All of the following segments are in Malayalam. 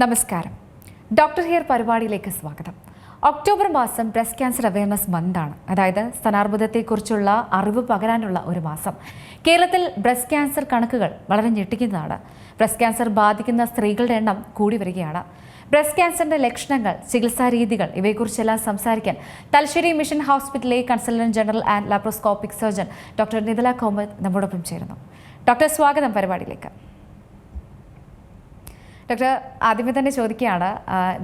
നമസ്കാരം. ഡോക്ടർ ഹിയർ പരിപാടിയിലേക്ക് സ്വാഗതം. ഒക്ടോബർ മാസം ബ്രസ്റ്റ് ക്യാൻസർ അവയർനെസ് മന്താണ് അതായത് സ്ഥാനാർബുദത്തെക്കുറിച്ചുള്ള അറിവ് പകരാനുള്ള ഒരു മാസം. കേരളത്തിൽ ബ്രസ്റ്റ് ക്യാൻസർ കണക്കുകൾ വളരെ ഞെട്ടിക്കുന്നതാണ്. ബ്രസ്റ്റ് ക്യാൻസർ ബാധിക്കുന്ന സ്ത്രീകളുടെ എണ്ണം കൂടി വരികയാണ്. ബ്രസ്റ്റ് ക്യാൻസറിന്റെ ലക്ഷണങ്ങൾ ചികിത്സാ രീതികൾ ഇവയെക്കുറിച്ചെല്ലാം സംസാരിക്കാൻ തലശ്ശേരി മിഷൻ ഹോസ്പിറ്റലിലെ consultant general and laparoscopic surgeon doctor Nithala Komath നമ്മോടൊപ്പം ചേരുന്നു. ഡോക്ടർ സ്വാഗതം പരിപാടിയിലേക്ക്. ഡോക്ടർ ആദ്യമേ തന്നെ ചോദിക്കുകയാണ്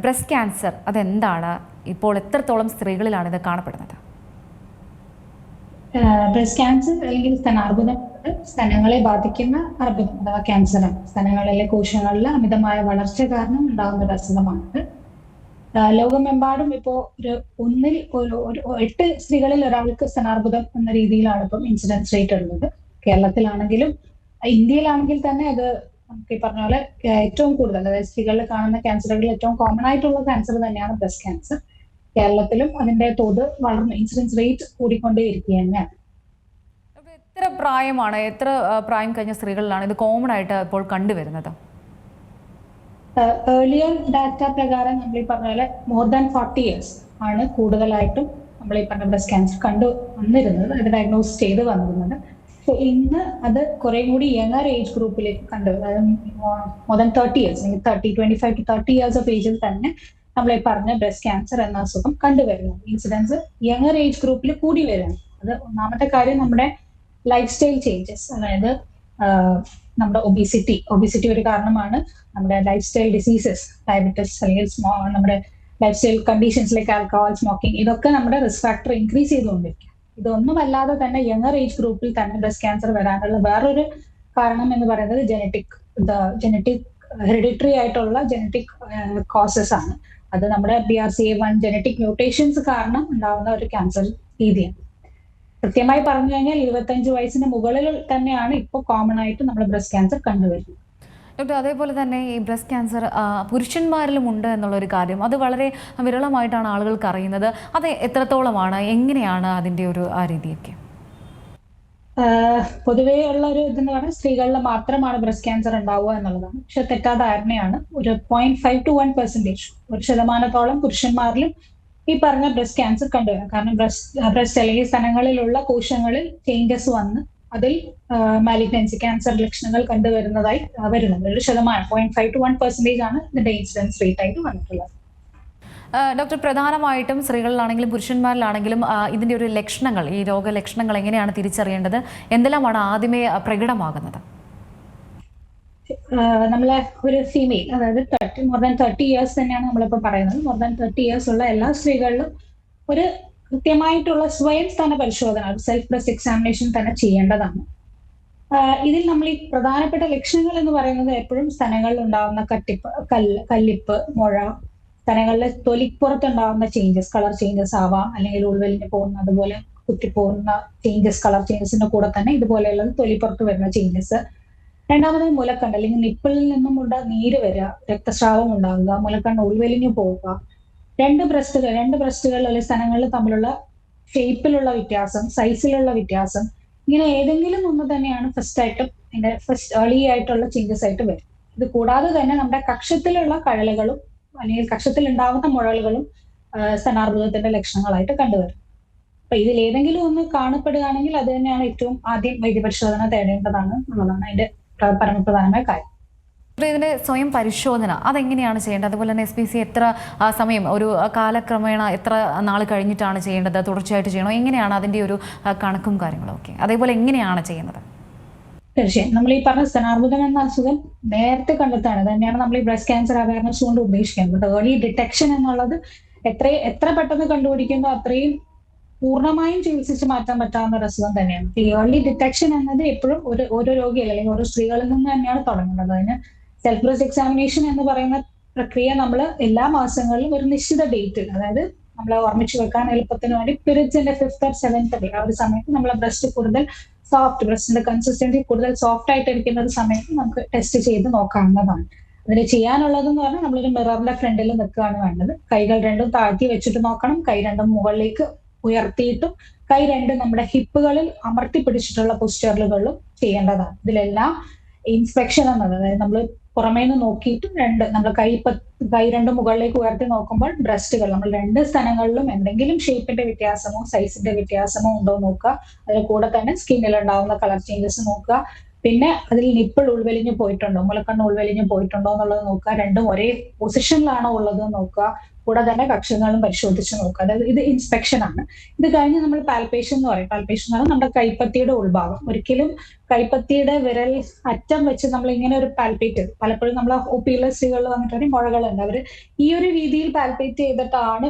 ബ്രസ്റ്റ് ക്യാൻസർ അതെന്താണ്? ഇപ്പോൾ എത്രത്തോളം സ്ത്രീകളിലാണ് ഇത് കാണപ്പെടുന്നത്? ബ്രസ്റ്റ് ക്യാൻസർ അല്ലെങ്കിൽ സ്തനാർബുദം സ്തനങ്ങളെ ബാധിക്കുന്ന അർബുദം അഥവാ ക്യാൻസറാണ് സ്തനങ്ങളിലെ കോശങ്ങളിലെ അമിതമായ വളർച്ച കാരണം ഉണ്ടാകുന്ന ഒരു അസുഖമാണ് ലോകമെമ്പാടും ഇപ്പോ ഒരു ഒന്നിൽ ഒരു എട്ട് സ്ത്രീകളിൽ ഒരാൾക്ക് സ്തനാർബുദം എന്ന രീതിയിലാണ് ഇപ്പം ഇൻസിഡൻസ് റേറ്റ് ഉള്ളത്. കേരളത്തിലാണെങ്കിലും ഇന്ത്യയിലാണെങ്കിൽ തന്നെ അത് നമുക്ക് ഈ പറഞ്ഞ പോലെ ഏറ്റവും കൂടുതൽ അതായത് സ്ത്രീകളിൽ കാണുന്ന ക്യാൻസറുകളിൽ ഏറ്റവും കോമൺ ആയിട്ടുള്ള ക്യാൻസർ തന്നെയാണ് ബ്രസ്റ്റ് ക്യാൻസർ കേരളത്തിലും അതിന്റെ തോത് വളർന്നു ഇൻസിഡൻസ് റേറ്റ് കൂടിക്കൊണ്ടേയിരിക്കുക തന്നെയാണ് എത്ര പ്രായമാണ് എത്ര പ്രായം കഴിഞ്ഞ സ്ത്രീകളിലാണ് ഇത് കോമൺ ആയിട്ട് ഇപ്പോൾ കണ്ടുവരുന്നത്? ഏർലിയർ ഡാറ്റ പ്രകാരം നമ്മൾ ഈ പറഞ്ഞ പോലെ മോർ ദാൻ ഫോർട്ടി ഇയേഴ്സ് ആണ് കൂടുതലായിട്ടും നമ്മൾ ഈ പറഞ്ഞ ബ്രസ്റ്റ് ക്യാൻസർ കണ്ടു വന്നിരുന്നത് അത് ഡയഗ്നോസ് ചെയ്ത് വന്നിരുന്നത്. ഇന്ന് അത് കുറെ കൂടി യങ്ങർ ഏജ് ഗ്രൂപ്പിലേക്ക് കണ്ടു അതായത് മോർ ദാൻ തേർട്ടി ഇയേഴ്സ് അല്ലെങ്കിൽ thirty twenty five to thirty years of ഏജിൽ തന്നെ നമ്മൾ ഈ പറഞ്ഞ ബ്രസ്റ്റ് ക്യാൻസർ എന്ന അസുഖം കണ്ടുവരുന്നു ഇൻസിഡൻസ് യങ്ങർ ഏജ് ഗ്രൂപ്പിൽ കൂടി വരുന്നു അത് ഒന്നാമത്തെ കാര്യം നമ്മുടെ ലൈഫ് സ്റ്റൈൽ ചേഞ്ചസ് അതായത് നമ്മുടെ ഒബിസിറ്റി ഒബിസിറ്റി ഒരു കാരണമാണ് നമ്മുടെ ലൈഫ് സ്റ്റൈൽ ഡിസീസസ് ഡയബറ്റിസ് അല്ലെങ്കിൽ നമ്മുടെ lifestyle conditions like alcohol smoking ഇതൊക്കെ നമ്മുടെ റിസ്ക് ഫാക്ടർ ഇൻക്രീസ് ചെയ്തുകൊണ്ടിരിക്കും ഇതൊന്നുമല്ലാതെ തന്നെ യങ്ങർ ഏജ് ഗ്രൂപ്പിൽ തന്നെ ബ്രസ്റ്റ് ക്യാൻസർ വരാനുള്ള വേറൊരു കാരണം എന്ന് പറയുന്നത് ജനറ്റിക് ജനറ്റിക് ഹെറിഡിറ്ററി ആയിട്ടുള്ള ജനറ്റിക് കോസസ് ആണ്. അത് നമ്മുടെ B R C A one genetic mutations കാരണം ഉണ്ടാകുന്ന ഒരു ക്യാൻസർ രീതിയാണ്. കൃത്യമായി പറഞ്ഞു കഴിഞ്ഞാൽ ഇരുപത്തഞ്ച് വയസ്സിന് മുകളിൽ തന്നെയാണ് ഇപ്പോൾ കോമൺ ആയിട്ട് നമ്മൾ ബ്രസ്റ്റ് ക്യാൻസർ കണ്ടുവരുന്നത്. ഡോക്ടർ അതേപോലെ തന്നെ ഈ ബ്രസ്റ്റ് ക്യാൻസർ പുരുഷന്മാരിലും ഉണ്ട് എന്നുള്ളൊരു കാര്യം. അത് വളരെ വിരളമായിട്ടാണ് ആളുകൾക്ക് അറിയുന്നത് അത് എത്രത്തോളമാണ്? എങ്ങനെയാണ് അതിന്റെ ഒരു ആ രീതിയൊക്കെ? പൊതുവേ ഉള്ള ഒരു ഇതെന്ന് പറഞ്ഞാൽ സ്ത്രീകളിൽ മാത്രമാണ് ബ്രസ്റ്റ് ക്യാൻസർ ഉണ്ടാവുക എന്നുള്ളതാണ്. പക്ഷെ തെറ്റാ ധാരണയാണ്. ഒരു point five to one percentage ഒരു ശതമാനത്തോളം പുരുഷന്മാരിലും ഈ പറഞ്ഞ ബ്രസ്റ്റ് ക്യാൻസർ കണ്ടുവരാം കാരണം ബ്രസ്റ്റ് ബ്രസ്റ്റ് അല്ലെങ്കിൽ സ്ഥലങ്ങളിലുള്ള കോശങ്ങളിൽ ചേഞ്ചസ് വന്ന് അതിൽ മാലിഗ്നൻസി ക്യാൻസർ ലക്ഷണങ്ങൾ കണ്ടുവരുന്നതായി വരുന്നത് വരുന്നുണ്ട്. ഒരു ശതമാനം point five to one percentage ആണ് ഇതിന്റെ ഇൻസിഡൻസ് റേറ്റ് ആയിട്ട് വന്നിട്ടുള്ളത്. ഡോക്ടർ പ്രധാനമായിട്ടും സ്ത്രീകളിലാണെങ്കിലും പുരുഷന്മാരിലാണെങ്കിലും ഇതിന്റെ ഇതിന്റെ ഒരു ലക്ഷണങ്ങൾ ഈ രോഗലക്ഷണങ്ങൾ എങ്ങനെയാണ് തിരിച്ചറിയേണ്ടത്? എന്തെല്ലാമാണ് ആദ്യമേ പ്രകടമാകുന്നത്? നമ്മളെ ഒരു ഫീമെയിൽ അതായത് thirty more than thirty years തന്നെയാണ് നമ്മളിപ്പോൾ പറയുന്നത്. മോർ ദാൻ തേർട്ടി ഇയേഴ്സ് ഉള്ള എല്ലാ സ്ത്രീകളിലും ഒരു കൃത്യമായിട്ടുള്ള സ്വയം സ്ഥാന പരിശോധന സെൽഫ് ബ്രസ്റ്റ് എക്സാമിനേഷൻ തന്നെ ചെയ്യേണ്ടതാണ്. ഇതിൽ നമ്മൾ ഈ പ്രധാനപ്പെട്ട ലക്ഷണങ്ങൾ എന്ന് പറയുന്നത് എപ്പോഴും സ്ഥലങ്ങളിൽ ഉണ്ടാകുന്ന കട്ടിപ്പ് കല്ല് കല്ലിപ്പ് മുഴ സ്ഥലങ്ങളിലെ തൊലിപ്പുറത്തുണ്ടാകുന്ന ചേഞ്ചസ് കളർ ചേഞ്ചസ് ആവാം അല്ലെങ്കിൽ ഉൾവെലിന് പോകുന്ന അതുപോലെ കുത്തിപ്പോകുന്ന ചേഞ്ചസ് കളർ ചേഞ്ചസിന്റെ കൂടെ തന്നെ ഇതുപോലെയുള്ളത് തൊലിപ്പുറത്ത് വരുന്ന ചേഞ്ചസ് രണ്ടാമത് മുലക്കണ്ട് അല്ലെങ്കിൽ നിപ്പിളിൽ നിന്നും ഉണ്ട നീര് വരിക രക്തസ്രാവം ഉണ്ടാകുക മുലക്കണ്ണ് ഉൾവലിഞ്ഞു പോവുക രണ്ട് ബ്രസ്റ്റുകൾ രണ്ട് ബ്രസ്റ്റുകൾ അല്ലെങ്കിൽ സ്ഥലങ്ങളിൽ തമ്മിലുള്ള ഷേപ്പിലുള്ള വ്യത്യാസം സൈസിലുള്ള വ്യത്യാസം ഇങ്ങനെ ഏതെങ്കിലും ഒന്ന് തന്നെയാണ് ഫസ്റ്റ് ആയിട്ടും ഇതിന്റെ ഫസ്റ്റ് ഏർലി ആയിട്ടുള്ള ചേഞ്ചസ് ആയിട്ട് വരും ഇത് കൂടാതെ തന്നെ നമ്മുടെ കക്ഷത്തിലുള്ള കഴലുകളും അല്ലെങ്കിൽ കക്ഷത്തിൽ ഉണ്ടാകുന്ന മുഴലുകളും സ്ഥാനാർബുദത്തിന്റെ ലക്ഷണങ്ങളായിട്ട് കണ്ടുവരും അപ്പൊ ഇതിൽ ഏതെങ്കിലും ഒന്ന് കാണപ്പെടുകയാണെങ്കിൽ അത് തന്നെയാണ് ഏറ്റവും ആദ്യം വൈദ്യപരിശോധന തേടേണ്ടതാണ് എന്നുള്ളതാണ് അതിന്റെ പ്ര- പരമപ്രധാനമായ കാര്യം. ഇതിന്റെ സ്വയം പരിശോധന അതെങ്ങനെയാണ് ചെയ്യേണ്ടത്? അതുപോലെ തന്നെ എസ് പി സി എത്ര സമയം ഒരു കാലക്രമേണ എത്ര നാൾ കഴിഞ്ഞിട്ടാണ് ചെയ്യേണ്ടത്? തുടർച്ചയായിട്ട് ചെയ്യണോ? എങ്ങനെയാണ് അതിന്റെ ഒരു കണക്കും കാര്യങ്ങളും ഒക്കെ? അതേപോലെ എങ്ങനെയാണ് ചെയ്യുന്നത്? തീർച്ചയായും. നമ്മൾ ഈ പറഞ്ഞ സ്തനാർബുദം എന്ന അസുഖം നേരത്തെ കണ്ടെത്താണ് തന്നെയാണ് നമ്മൾ ഈ ബ്രസ്റ്റ് ക്യാൻസർ അവയർനെസ് കൊണ്ട് ഉദ്ദേശിക്കുന്നത്. ഏർലി ഡിറ്റക്ഷൻ എന്നുള്ളത് എത്ര എത്ര പെട്ടെന്ന് കണ്ടുപിടിക്കുമ്പോൾ അത്രയും പൂർണമായും ചികിത്സിച്ച് മാറ്റാൻ പറ്റാവുന്ന ഒരു അസുഖം തന്നെയാണ്. ഈ ഏർലി ഡിറ്റക്ഷൻ എന്നത് എപ്പോഴും ഒരു ഓരോ രോഗികൾ അല്ലെങ്കിൽ ഓരോ സ്ത്രീകളിൽ നിന്ന് തന്നെയാണ് തുടങ്ങുന്നത്. അതിന് സെൽഫ് ബ്രസ്റ്റ് എക്സാമിനേഷൻ എന്ന് പറയുന്ന പ്രക്രിയ നമ്മൾ എല്ലാ മാസങ്ങളിലും ഒരു നിശ്ചിത ഡേറ്റിൽ അതായത് നമ്മൾ ഓർമ്മിച്ചു വെക്കാൻ എളുപ്പത്തിന് വേണ്ടി പിരിച്ചിന്റെ ഫിഫ്ത് ഓർ സെവൻത്ത് ഡേ ആ ഒരു സമയത്ത് നമ്മൾ ബ്രസ്റ്റ് കൂടുതൽ സോഫ്റ്റ് ബ്രസ്റ്റിന്റെ കൺസിസ്റ്റൻസി കൂടുതൽ സോഫ്റ്റ് ആയിട്ട് ഇരിക്കുന്ന ഒരു സമയത്ത് നമുക്ക് ടെസ്റ്റ് ചെയ്ത് നോക്കാവുന്നതാണ്. അതിന് ചെയ്യാനുള്ളതെന്ന് പറഞ്ഞാൽ നമ്മളൊരു മിററിന്റെ ഫ്രണ്ടിൽ നിൽക്കുകയാണ് വേണ്ടത്. കൈകൾ രണ്ടും താഴ്ത്തി വെച്ചിട്ട് നോക്കണം. കൈ രണ്ടും മുകളിലേക്ക് ഉയർത്തിയിട്ടും കൈ രണ്ടും നമ്മുടെ ഹിപ്പുകളിൽ അമർത്തി പിടിച്ചിട്ടുള്ള പൊസ്റ്ററുകളിലും ചെയ്യേണ്ടതാണ്. ഇതിലെല്ലാം ഇൻസ്പെക്ഷൻ എന്നത് അതായത് നമ്മൾ പുറമേ നിന്ന് നോക്കിയിട്ട് രണ്ട് നമ്മൾ കൈ കൈ രണ്ട് മുകളിലേക്ക് ഉയർത്തി നോക്കുമ്പോൾ ബ്രസ്റ്റുകൾ നമ്മൾ രണ്ട് സ്ഥലങ്ങളിലും എന്തെങ്കിലും ഷേപ്പിന്റെ വ്യത്യാസമോ സൈസിന്റെ വ്യത്യാസമോ ഉണ്ടോ നോക്കുക. അതിന് കൂടെ തന്നെ സ്കിന്നിൽ ഉണ്ടാകുന്ന കളർ ചേഞ്ചസ് നോക്കുക. പിന്നെ അതിൽ നിപ്പിൾ ഉൾവലിഞ്ഞു പോയിട്ടുണ്ടോ മുലക്കണ്ണ് ഉൾവലിഞ്ഞു പോയിട്ടുണ്ടോ എന്നുള്ളത് നോക്കുക. രണ്ടും ഒരേ പൊസിഷനിലാണോ ഉള്ളത് നോക്കുക. കൂടെ തന്നെ കക്ഷികളും പരിശോധിച്ച് നോക്കുക. അതായത് ഇത് ഇൻസ്പെക്ഷൻ ആണ്. ഇത് കഴിഞ്ഞ് നമ്മൾ പാൽപേഷൻ എന്ന് പറയും. പാൽപേഷൻ എന്ന് പറഞ്ഞാൽ നമ്മുടെ കൈപ്പത്തിയുടെ ഉൾഭാഗം. ഒരിക്കലും കൈപ്പത്തിയുടെ വിരൽ അറ്റം വെച്ച് നമ്മൾ ഇങ്ങനെ ഒരു പാൽപേറ്റ് പലപ്പോഴും നമ്മൾ ഒ പി എൽ സികളിൽ വന്നിട്ടുണ്ടെങ്കിൽ മുഴകളുണ്ട്. അവർ ഈ ഒരു രീതിയിൽ പാൽപേറ്റ് ചെയ്തിട്ടാണ്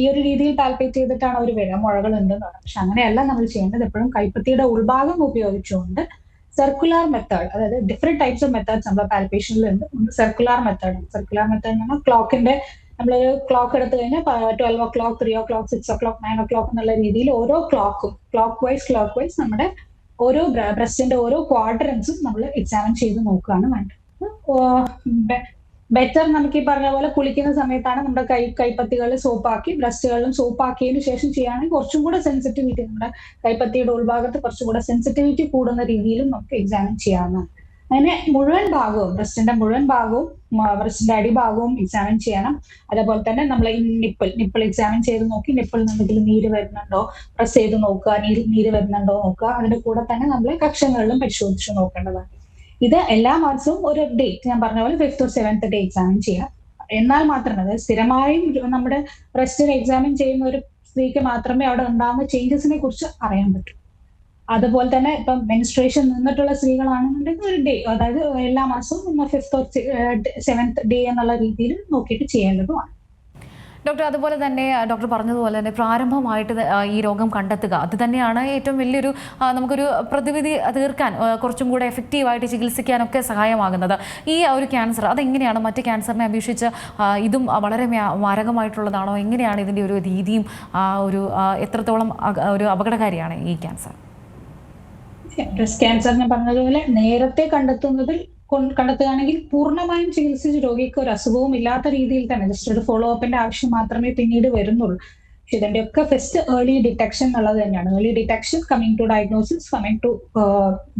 ഈ ഒരു രീതിയിൽ പാൽപേറ്റ് ചെയ്തിട്ടാണ് അവർ വരിക. മുഴകൾ ഉണ്ടെന്ന് പറയുന്നത് പക്ഷെ അങ്ങനെയല്ല നമ്മൾ ചെയ്യേണ്ടത്. എപ്പോഴും കൈപ്പത്തിയുടെ ഉൾഭാഗം ഉപയോഗിച്ചുകൊണ്ട് സർക്കുലാർ മെത്തേഡ് അതായത് ഡിഫറെന്റ് ടൈപ്സ് ഓഫ് മെത്തേഡ്സ് നമ്മുടെ പാൽപേഷനിൽ ഉണ്ട് സർക്കുലാർ മെത്തേഡ് സർക്കുലാർ മെത്തേഡ് എന്ന് പറഞ്ഞാൽ ക്ലോക്കിന്റെ നമ്മളൊരു ക്ലോക്ക് എടുത്തു കഴിഞ്ഞാൽ twelve o'clock three o'clock six o'clock nine o'clock എന്നുള്ള രീതിയിൽ ഓരോ ക്ലോക്കും ക്ലോക്ക് വൈസ് ക്ലോക്ക് വൈസ് നമ്മുടെ ഓരോ ബ്രസ്റ്റിന്റെ ഓരോ ക്വാർട്ടറൻസും നമ്മൾ എക്സാമിൻ ചെയ്ത് നോക്കുകയാണ് വേണ്ടത്. ബെറ്റർ നമുക്ക് ഈ പറഞ്ഞ പോലെ കുളിക്കുന്ന സമയത്താണ് നമ്മുടെ കൈ കൈപ്പത്തികൾ സോപ്പാക്കി ബ്രസ്റ്റുകളിലും സോപ്പാക്കിയതിനു ശേഷം ചെയ്യുകയാണെങ്കിൽ കുറച്ചും കൂടെ സെൻസിറ്റിവിറ്റി നമ്മുടെ കൈപ്പത്തിയുടെ ഉൾഭാഗത്ത് കുറച്ചും കൂടെ സെൻസിറ്റിവിറ്റി കൂടുന്ന രീതിയിലും നമുക്ക് എക്സാമിൻ ചെയ്യാവുന്നതാണ്. അങ്ങനെ മുഴുവൻ ഭാഗവും ബ്രസ്റ്റിന്റെ മുഴുവൻ ഭാഗവും ബ്രസ്റ്റിന്റെ അടിഭാഗവും എക്സാമിൻ ചെയ്യണം. അതേപോലെ തന്നെ നമ്മൾ നിപ്പിൾ നിപ്പിൾ എക്സാമിൻ ചെയ്ത് നോക്കി നിപ്പിളിൽ നിന്നെങ്കിലും നീര് വരുന്നുണ്ടോ? പ്രസ് ചെയ്ത് നോക്കുക നീര് നീര് വരുന്നുണ്ടോ നോക്കുക. അതിന്റെ കൂടെ തന്നെ നമ്മൾ കക്ഷങ്ങളിലും പരിശോധിച്ച് നോക്കേണ്ടതാണ്. ഇത് എല്ലാ മാസവും ഒരു ഡേറ്റ് ഞാൻ പറഞ്ഞ പോലെ ഫിഫ്ത്ത് സെവൻത്ത് ഡേ എക്സാമിൻ ചെയ്യാം. എന്നാൽ മാത്രമേ സ്ഥിരമായും നമ്മുടെ ബ്രസ്റ്റിന് എക്സാമിൻ ചെയ്യുന്ന ഒരു സ്ത്രീക്ക് മാത്രമേ അവിടെ ഉണ്ടാകുന്ന ചേഞ്ചസിനെ കുറിച്ച് അറിയാൻ പറ്റൂ. അതുപോലെ തന്നെ ഇപ്പം മെൻസ്ട്രേഷൻ നിന്നിട്ടുള്ള സ്ത്രീകളാണെന്നുണ്ടെങ്കിൽ ഒരു ഡേ അതായത് എല്ലാ മാസവും ഫിഫ്ത് ഓർ സെവൻത് ഡേ എന്നുള്ള രീതിയിൽ നോക്കിയിട്ട് ചെയ്യേണ്ടതുമാണ്. ഡോക്ടർ അതുപോലെ തന്നെ ഡോക്ടർ പറഞ്ഞതുപോലെ തന്നെ പ്രാരംഭമായിട്ട് ഈ രോഗം കണ്ടെത്തുക. അത് തന്നെയാണ് ഏറ്റവും വലിയൊരു നമുക്കൊരു പ്രതിവിധി തീർക്കാൻ കുറച്ചും കൂടെ എഫക്റ്റീവായിട്ട് ചികിത്സിക്കാനൊക്കെ സഹായമാകുന്നത്. ഈ ഒരു ക്യാൻസർ അതെങ്ങനെയാണ്? മറ്റ് ക്യാൻസറിനെ അപേക്ഷിച്ച് ഇതും വളരെ മാരകമായിട്ടുള്ളതാണോ? എങ്ങനെയാണ് ഇതിന്റെ ഒരു രീതിയും ഒരു എത്രത്തോളം ഒരു അപകടകാരിയാണ് ഈ ക്യാൻസർ ബ്രസ്റ്റ് ക്യാൻസർ ഞാൻ പറഞ്ഞതുപോലെ നേരത്തെ കണ്ടെത്തുന്നതിൽ കണ്ടെത്തുകയാണെങ്കിൽ പൂർണമായും ചികിത്സിച്ച് രോഗിക്ക് ഒരു അസുഖവും ഇല്ലാത്ത രീതിയിൽ തന്നെ ജസ്റ്റ് ഒരു ഫോളോ അപ്പിന്റെ ആവശ്യം മാത്രമേ പിന്നീട് വരുന്നുള്ളൂ. ഇതിന്റെ ഒക്കെ ഫസ്റ്റ് ഏർലി ഡിറ്റക്ഷൻ എന്നുള്ളത് തന്നെയാണ്. Early detection coming to diagnosis coming to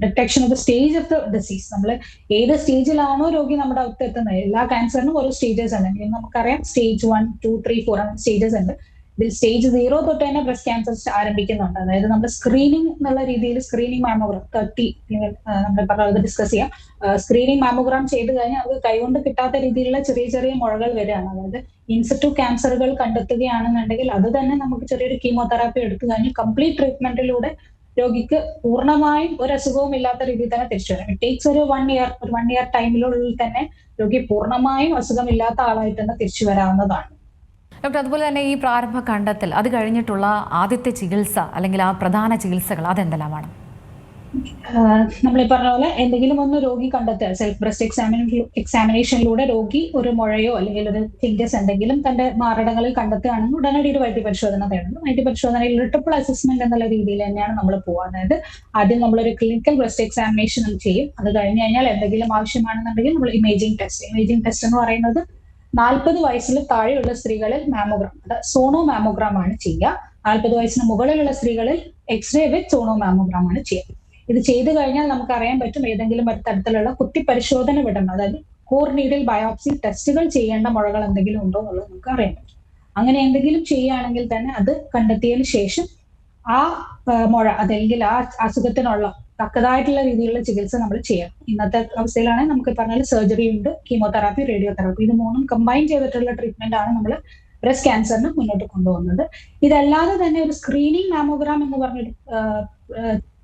detection of the stage of the disease നമ്മൾ ഏത് സ്റ്റേജിലാണോ രോഗി നമ്മുടെ അടുത്ത് എത്തുന്നത്. എല്ലാ ക്യാൻസറിനും ഓരോ സ്റ്റേജസ് ഉണ്ട് നമുക്കറിയാം stage one two three four അങ്ങനെ സ്റ്റേജസ് ഉണ്ട്. ഇതിൽ സ്റ്റേജ് സീറോ തൊട്ട് തന്നെ ബ്രസ്റ്റ് ക്യാൻസർ ആരംഭിക്കുന്നുണ്ട്. അതായത് നമ്മൾ സ്ക്രീനിങ് എന്നുള്ള രീതിയിൽ സ്ക്രീനിങ് മാമോഗ്രാം തേർട്ടി നമ്മൾ പറഞ്ഞത് ഡിസ്കസ് ചെയ്യാം. സ്ക്രീനിങ് മാമോഗ്രാം ചെയ്ത് കഴിഞ്ഞാൽ അത് കൈകൊണ്ട് കിട്ടാത്ത രീതിയിലുള്ള ചെറിയ ചെറിയ മുഴകൾ വരികയാണ്. അതായത് ഇൻസെറ്റു ക്യാൻസറുകൾ കണ്ടെത്തുകയാണെന്നുണ്ടെങ്കിൽ അത് തന്നെ നമുക്ക് ചെറിയൊരു കീമോതെറാപ്പി എടുത്തു കഴിഞ്ഞ് കംപ്ലീറ്റ് ട്രീറ്റ്മെന്റിലൂടെ രോഗിക്ക് പൂർണമായും ഒരു അസുഖവും ഇല്ലാത്ത രീതിയിൽ തന്നെ തിരിച്ചു വരാം. ഇറ്റ് ടേക്സ് ഒരു വൺ ഇയർ ഒരു വൺ ഇയർ ടൈമിനുള്ളിൽ തന്നെ രോഗി പൂർണമായും അസുഖമില്ലാത്ത ആളായിട്ട് തന്നെ തിരിച്ചു വരാവുന്നതാണ്. ഡോക്ടർ അതുപോലെ തന്നെ ഈ പ്രാരംഭ കണ്ടെത്തൽ അത് കഴിഞ്ഞിട്ടുള്ള ആദ്യത്തെ ചികിത്സ അല്ലെങ്കിൽ ആ പ്രധാന ചികിത്സകൾ അതെന്തെല്ലാമാണ്? നമ്മൾ ഈ പറഞ്ഞ പോലെ എന്തെങ്കിലും ഒന്ന് രോഗി കണ്ടെത്തുക സെൽഫ് ബ്രസ്റ്റ് എക്സാമിനേ എക്സാമിനേഷനിലൂടെ രോഗി ഒരു മുഴയോ അല്ലെങ്കിൽ ഒരു തിങ്കസ് എന്തെങ്കിലും തന്റെ മാറിടങ്ങളിൽ കണ്ടെത്തുകയാണെങ്കിൽ ഉടനടി ഒരു വൈദ്യ പരിശോധന തേടുന്നു വൈദ്യ പരിശോധനയിൽ ട്രിപ്പിൾ അസസ്മെന്റ് എന്നുള്ള രീതിയിൽ തന്നെയാണ് നമ്മൾ പോകുക അതായത് ആദ്യം നമ്മളൊരു ക്ലിനിക്കൽ ബ്രസ്റ്റ് എക്സാമിനേഷൻ ചെയ്യും. അത് കഴിഞ്ഞ് കഴിഞ്ഞാൽ എന്തെങ്കിലും ആവശ്യമാണെന്നുണ്ടെങ്കിൽ നമ്മൾ ഇമേജിംഗ് ടെസ്റ്റ് ഇമേജിംഗ് ടെസ്റ്റ് എന്ന് പറയുന്നത് നാൽപ്പത് വയസ്സിൽ താഴെയുള്ള സ്ത്രീകളിൽ മാമോഗ്രാം അത് സോണോ മാമോഗ്രാം ആണ് ചെയ്യുക. നാൽപ്പത് വയസ്സിന് മുകളിലുള്ള സ്ത്രീകളിൽ എക്സ്റേ വിത്ത് സോണോ മാമോഗ്രാം ആണ് ചെയ്യുക. ഇത് ചെയ്തു കഴിഞ്ഞാൽ നമുക്ക് അറിയാൻ പറ്റും ഏതെങ്കിലും ഒരു തരത്തിലുള്ള കുത്തിപരിശോധന വിടണം അതായത് കോർ നീഡിൽ ബയോപ്സി ടെസ്റ്റുകൾ ചെയ്യേണ്ട മുഴകൾ എന്തെങ്കിലും ഉണ്ടോ എന്നുള്ളത് നമുക്ക് അറിയാൻ പറ്റും. അങ്ങനെ എന്തെങ്കിലും ചെയ്യുകയാണെങ്കിൽ തന്നെ അത് കണ്ടെത്തിയതിന് ശേഷം ആ, മുഴ അതല്ലെങ്കിൽ ആ അസുഖത്തിനുള്ള തക്കതായിട്ടുള്ള രീതിയിലുള്ള ചികിത്സ നമ്മൾ ചെയ്യണം. ഇന്നത്തെ അവസ്ഥയിലാണെങ്കിൽ നമുക്ക് പറഞ്ഞാൽ സർജറി ഉണ്ട് കീമോതെറാപ്പി റേഡിയോതെറാപ്പി ഇത് മൂന്നും കമ്പൈൻ ചെയ്തിട്ടുള്ള ട്രീറ്റ്മെന്റ് ആണ് നമ്മൾ ബ്രസ്റ്റ് ക്യാൻസറിന് മുന്നോട്ട് കൊണ്ടുപോകുന്നത്. ഇതല്ലാതെ തന്നെ ഒരു സ്ക്രീനിങ് മാമോഗ്രാം എന്ന് പറഞ്ഞൊരു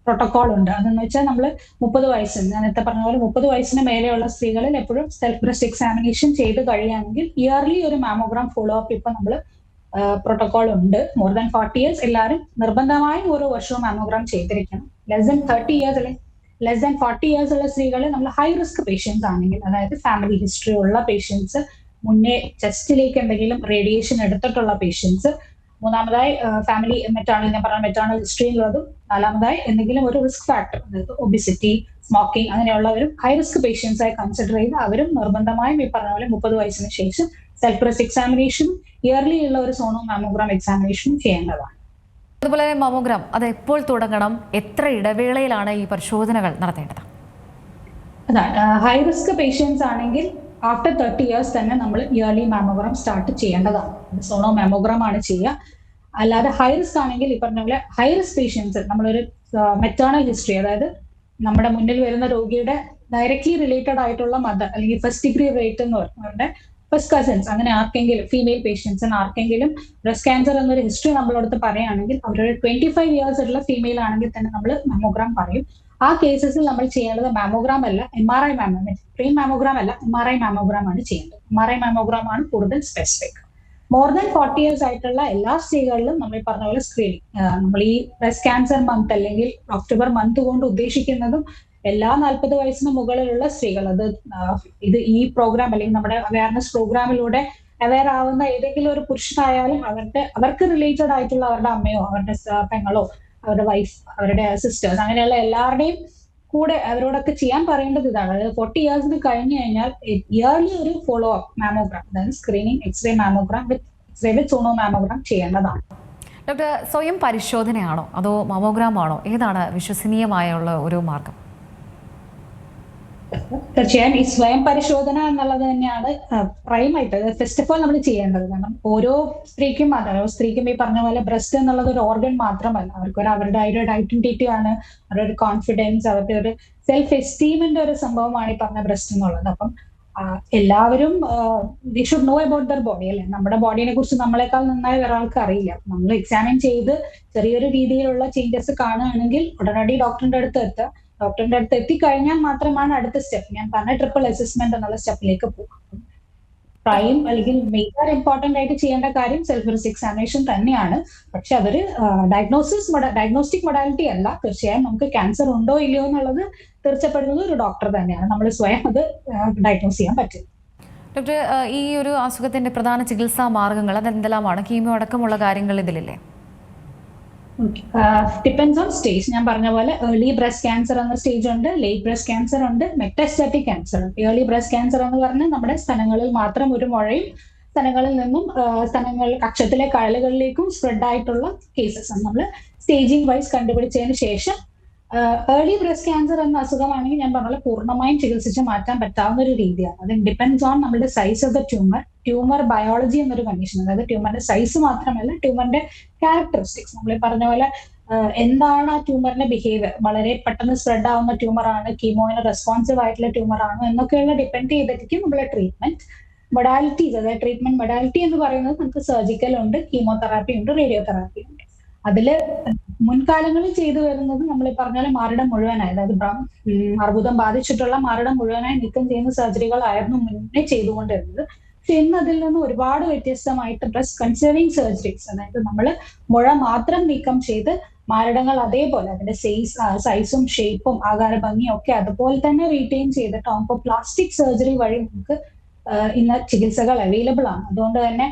പ്രോട്ടോകോൾ ഉണ്ട്. അതെന്ന് വെച്ചാൽ നമ്മൾ മുപ്പത് വയസ്സ് ഞാൻ നേരത്തെ പറഞ്ഞ പോലെ മുപ്പത് വയസ്സിന് മേലെയുള്ള സ്ത്രീകളിൽ എപ്പോഴും സെൽഫ് ബ്രസ്റ്റ് എക്സാമിനേഷൻ ചെയ്ത് കഴിയുകയാണെങ്കിൽ ഇയർലി ഒരു മാമോഗ്രാം ഫോളോ അപ്പ് ഇപ്പൊ നമ്മൾ പ്രോട്ടോകോൾ ഉണ്ട്. മോർ ദാൻ ഫോർട്ടി ഇയേഴ്സ് എല്ലാവരും നിർബന്ധമായും ഓരോ വർഷവും മാമോഗ്രാം ചെയ്തിരിക്കണം. ലെസ് ദൻ തേർട്ടി ഇയേഴ്സ് അല്ലെ ലെസ് ദാൻ ഫോർട്ടി ഇയേഴ്സ് ഉള്ള സ്ത്രീകൾ നമ്മൾ ഹൈ റിസ്ക് പേഷ്യൻസ് ആണെങ്കിൽ അതായത് ഫാമിലി ഹിസ്റ്ററി ഉള്ള പേഷ്യൻസ് മുന്നേ ചെസ്റ്റിലേക്ക് എന്തെങ്കിലും റേഡിയേഷൻ എടുത്തിട്ടുള്ള പേഷ്യൻസ് മൂന്നാമതായി ഫാമിലി മെറ്റാണൽ ഞാൻ പറഞ്ഞ മെറ്റാണൽ ഹിസ്റ്ററി ഉള്ളതും നാലാമതായി എന്തെങ്കിലും ഒരു റിസ്ക് ഫാക്ടർ അതായത് ഒബിസിറ്റി സ്മോക്കിംഗ് അങ്ങനെയുള്ളവരും ഹൈ റിസ്ക് പേഷ്യൻസ് ആയി കൺസിഡർ ചെയ്ത് അവരും നിർബന്ധമായും ഈ പറഞ്ഞ പോലെ മുപ്പത് വയസ്സിന് ശേഷം സെൽഫ് റിസ്ക് എക്സാമിനേഷൻ ഇയർലി ഉള്ള ഒരു സോണോ മാമോഗ്രാം എക്സാമിനേഷൻ ചെയ്യേണ്ടതാണ്. അതുപോലെ തന്നെ മമോഗ്രാം അത് എപ്പോൾ തുടങ്ങണം? എത്ര ഇടവേളയിലാണ് ഈ പരിശോധനകൾ നടത്തേണ്ടത്? ഹൈ റിസ്ക് പേഷ്യൻസ് ആണെങ്കിൽ ആഫ്റ്റർ തേർട്ടി ഇയേഴ്സ് തന്നെ നമ്മൾ ഇയർലി മാമോഗ്രാം സ്റ്റാർട്ട് ചെയ്യേണ്ടതാണ്. സോണോ മാമോഗ്രാം ആണ് ചെയ്യുക. അല്ലാതെ ഹൈ റിസ്ക് ആണെങ്കിൽ ഈ പറഞ്ഞ പോലെ ഹൈ റിസ്ക് പേഷ്യൻസ് നമ്മളൊരു മെറ്റേണൽ ഹിസ്റ്ററി അതായത് നമ്മുടെ മുന്നിൽ വരുന്ന രോഗിയുടെ ഡയറക്ട്ലി റിലേറ്റഡ് ആയിട്ടുള്ള മദർ അല്ലെങ്കിൽ ഫസ്റ്റ് ഡിഗ്രി റേറ്റ് എന്ന് പറഞ്ഞവരുടെ ഫസ്റ്റ് കസിൻസ് അങ്ങനെ ആർക്കെങ്കിലും ഫീമെയിൽ പേഷ്യൻസിന് ആർക്കെങ്കിലും ബ്രസ്റ്റ് ക്യാൻസർ എന്നൊരു ഹിസ്റ്ററി നമ്മളടുത്ത് പറയുകയാണെങ്കിൽ അവരുടെ ട്വന്റി ഫൈവ് ഇയേഴ്സ് ഉള്ള ഫീമെയിൽ ആണെങ്കിൽ തന്നെ നമ്മൾ മാമോഗ്രാം പറയും. ആ കേസസിൽ നമ്മൾ ചെയ്യേണ്ടത് മാമോഗ്രാം അല്ല M R I mammo pre mammogram അല്ല എം ആർ ഐ മാമോഗ്രാം ആണ് ചെയ്യേണ്ടത്. എം ആർ ഐ മാമോഗ്രാം ആണ് കൂടുതൽ specific more than forty years ആയിട്ടുള്ള എല്ലാ സ്ത്രീകളിലും നമ്മൾ പറഞ്ഞ പോലെ സ്ക്രീനിങ് നമ്മൾ ഈ ബ്രസ്റ്റ് ക്യാൻസർ മന്ത് അല്ലെങ്കിൽ ഒക്ടോബർ മന്ത് കൊണ്ട് ഉദ്ദേശിക്കുന്നതും എല്ലാ നാൽപ്പത് വയസ്സിന് മുകളിലുള്ള സ്ത്രീകൾ അത് ഇത് ഈ പ്രോഗ്രാം അല്ലെങ്കിൽ നമ്മുടെ അവയർനെസ് പ്രോഗ്രാമിലൂടെ അവയർ ആവുന്ന ഏതെങ്കിലും ഒരു പുരുഷനായാലും അവരുടെ അവർക്ക് റിലേറ്റഡ് ആയിട്ടുള്ള അവരുടെ അമ്മയോ അവരുടെ പെങ്ങളോ അവരുടെ വൈഫ് അവരുടെ സിസ്റ്റേഴ്സ് അങ്ങനെയുള്ള എല്ലാവരുടെയും കൂടെ അവരോടൊക്കെ ചെയ്യാൻ പറയേണ്ടത് ഇതാണ്. അതായത് ഫോർട്ടി ഇയേഴ്സിന് കഴിഞ്ഞു കഴിഞ്ഞാൽ ഇയർലി ഒരു ഫോളോ അപ്പ് മാമോഗ്രാം അതായത് screening x ray mammogram with x ray with sono mammogram ചെയ്യേണ്ടതാണ്. ഡോക്ടർ സ്വയം പരിശോധനയാണോ? അതോ മാമോഗ്രാം ആണോ? ഏതാണ് വിശ്വസനീയമായുള്ള ഒരു മാർഗം? തീർച്ചയായും ഈ സ്വയം പരിശോധന എന്നുള്ളത് തന്നെയാണ് പ്രൈം ആയിട്ട് ഫസ്റ്റ് ഓഫ് ഓൾ നമ്മൾ ചെയ്യേണ്ടത്. കാരണം ഓരോ സ്ത്രീക്കും മാത്രമല്ല സ്ത്രീക്കും ഈ പറഞ്ഞ പോലെ ബ്രസ്റ്റ് എന്നുള്ളത് ഒരു ഓർഗൻ മാത്രമല്ല. അവർക്ക് ഒരു അവരുടെ ഒരു ഐഡന്റിറ്റി ആണ് അവരുടെ ഒരു കോൺഫിഡൻസ് അവരുടെ ഒരു സെൽഫ് എസ്റ്റീമിന്റെ ഒരു സംഭവമാണ് ഈ പറഞ്ഞ ബ്രസ്റ്റ് എന്നുള്ളത്. അപ്പം എല്ലാവരും they should know about their body അല്ലെ? നമ്മുടെ ബോഡിനെ കുറിച്ച് നമ്മളെക്കാൾ നന്നായി ഒരാൾക്ക് അറിയില്ല. നമ്മൾ എക്സാമിൻ ചെയ്ത് ചെറിയൊരു രീതിയിലുള്ള ചേഞ്ചസ് കാണുകയാണെങ്കിൽ ഉടനടി ഡോക്ടറിന്റെ അടുത്ത് എത്തുക ഡോക്ടറിന്റെ അടുത്ത് എത്തിക്കഴിഞ്ഞാൽ മാത്രമാണ് അടുത്ത സ്റ്റെപ്പ്. ഞാൻ പറഞ്ഞ ട്രിപ്പിൾ അസസ്മെന്റ് എന്നുള്ള സ്റ്റെപ്പിലേക്ക് പോകും. പ്രൈം അല്ലെങ്കിൽ മേജർ ഇമ്പോർട്ടന്റ് ആയിട്ട് ചെയ്യേണ്ട കാര്യം സെൽഫ് റിസ്ക് എക്സാമിനേഷൻ തന്നെയാണ്. പക്ഷെ അവർ ഡയഗ്നോസിസ് ഡയഗ്നോസ്റ്റിക് മൊഡാലിറ്റി അല്ല. തീർച്ചയായും നമുക്ക് ക്യാൻസർ ഉണ്ടോ ഇല്ലയോ എന്നുള്ളത് തീർച്ചപ്പെടുന്നത് ഒരു ഡോക്ടർ തന്നെയാണ്. നമ്മൾ സ്വയം അത് ഡയഗ്നോസ് ചെയ്യാൻ പറ്റും. ഡോക്ടർ ഈ ഒരു അസുഖത്തിന്റെ പ്രധാന ചികിത്സാ മാർഗങ്ങൾ അതെന്തെല്ലാമാണ്? കീമോ അടക്കമുള്ള കാര്യങ്ങൾ ഇതിലില്ലേ? ഡിപ്പെൻസ് ഓൺ സ്റ്റേജ് ഞാൻ പറഞ്ഞ പോലെ ഏർലി ബ്രസ്റ്റ് ക്യാൻസർ എന്ന സ്റ്റേജ് ഉണ്ട് ലേറ്റ് ബ്രസ്റ്റ് ക്യാൻസർ ഉണ്ട് മെറ്റാസ്റ്റാറ്റിക് ക്യാൻസർ ഉണ്ട്. ഏർലി ബ്രസ്റ്റ് ക്യാൻസർ എന്ന് പറഞ്ഞാൽ നമ്മുടെ സ്ഥലങ്ങളിൽ മാത്രം ഒരു മുഴയും സ്ഥലങ്ങളിൽ നിന്നും ആ, സ്ഥലങ്ങൾ കക്ഷത്തിലെ കഴലുകളിലേക്കും സ്പ്രെഡ് ആയിട്ടുള്ള കേസസ് ആണ്. നമ്മൾ സ്റ്റേജിങ് വൈസ് കണ്ടുപിടിച്ചതിന് ശേഷം ഏർലി ബ്രസ്റ്റ് ക്യാൻസർ എന്ന അസുഖമാണെങ്കിൽ ഞാൻ പറഞ്ഞ പോലെ പൂർണമായും ചികിത്സിച്ച് മാറ്റാൻ പറ്റാവുന്ന ഒരു രീതിയാണ്. അത് ഡിപെൻഡ്സ് ഓൺ നമ്മുടെ size of the tumour tumour biology എന്നൊരു കണ്ടീഷൻ അതായത് ട്യൂമറിന്റെ സൈസ് മാത്രമല്ല ട്യൂമറിന്റെ ക്യാരക്ടറിസ്റ്റിക്സ് നമ്മൾ പറഞ്ഞ പോലെ എന്താണ് ആ ട്യൂമറിന്റെ ബിഹേവിയർ വളരെ പെട്ടെന്ന് സ്പ്രെഡ് ആവുന്ന ട്യൂമർ ആണ് കീമോയിന് റെസ്പോൺസീവ് ആയിട്ടുള്ള ട്യൂമർ ആണോ എന്നൊക്കെയുള്ള ഡിപെൻഡ് ചെയ്തിരിക്കും നമ്മളെ ട്രീറ്റ്മെന്റ് മൊഡാലിറ്റീസ് അതായത് ട്രീറ്റ്മെന്റ് മൊഡാലിറ്റി എന്ന് പറയുന്നത് നമുക്ക് സർജിക്കൽ ഉണ്ട് കീമോതെറാപ്പി ഉണ്ട് റേഡിയോ തെറാപ്പി ഉണ്ട്. അതിൽ മുൻകാലങ്ങളിൽ ചെയ്തു വരുന്നത് നമ്മൾ പറഞ്ഞ പോലെ മാറിടം മുഴുവനായി. അതായത് അർബുദം ബാധിച്ചിട്ടുള്ള മാറിടം മുഴുവനായി നീക്കം ചെയ്യുന്ന സർജറികളായിരുന്നു മുന്നേ ചെയ്തുകൊണ്ടിരുന്നത്. പക്ഷെ ഇന്ന് അതിൽ നിന്ന് ഒരുപാട് വ്യത്യസ്തമായിട്ട് ബ്രസ്റ്റ് കൺസേർവിങ് സർജറീസ് അതായത് നമ്മൾ മുഴ മാത്രം നീക്കം ചെയ്ത് മാരടങ്ങൾ അതേപോലെ അതിന്റെ സൈസ് സൈസും ഷേപ്പും ആകാര ഭംഗിയും ഒക്കെ അതുപോലെ തന്നെ റീറ്റെയിൻ ചെയ്തിട്ട് ഓങ്കോപ്ലാസ്റ്റിക് സർജറി വഴി നമുക്ക് ഇന്ന് ചികിത്സകൾ അവൈലബിൾ ആണ്. അതുകൊണ്ട് തന്നെ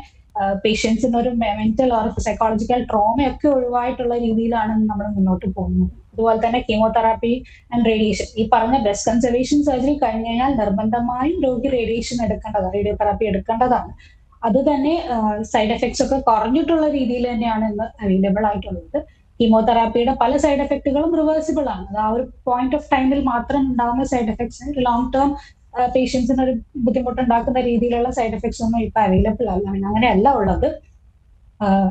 പേഷ്യൻസിന് ഒരു മെന്റൽ ഓർ സൈക്കോളജിക്കൽ ട്രോമയൊക്കെ ഒഴിവായിട്ടുള്ള രീതിയിലാണ് നമ്മൾ മുന്നോട്ട് പോകുന്നത്. അതുപോലെ തന്നെ കീമോതെറാപ്പി ആൻഡ് റേഡിയേഷൻ ഈ പറഞ്ഞ ബ്രസ്റ്റ് കൺസർവേഷൻ സർജറി കഴിഞ്ഞു കഴിഞ്ഞാൽ നിർബന്ധമായും രോഗി റേഡിയേഷൻ എടുക്കേണ്ടതാണ് റേഡിയോ തെറാപ്പി എടുക്കേണ്ടതാണ്. അത് തന്നെ സൈഡ് എഫക്ട്സ് ഒക്കെ കുറഞ്ഞിട്ടുള്ള രീതിയിൽ തന്നെയാണ് ഇന്ന് അവൈലബിൾ ആയിട്ടുള്ളത്. കീമോതെറാപ്പിയുടെ പല സൈഡ് എഫക്റ്റുകളും റിവേഴ്സിബിൾ ആണ്. അത് ആ ഒരു പോയിന്റ് ഓഫ് ടൈമിൽ മാത്രം ഉണ്ടാകുന്ന സൈഡ് എഫക്ട്സ് ലോങ് ടേം പേഷ്യൻസിന് ഒരു ബുദ്ധിമുട്ടുണ്ടാക്കുന്ന രീതിയിലുള്ള സൈഡ് എഫക്ട്സ് ഒന്നും ഇപ്പൊ അവൈലബിൾ അല്ല. അങ്ങനെയല്ല ഉള്ളത്.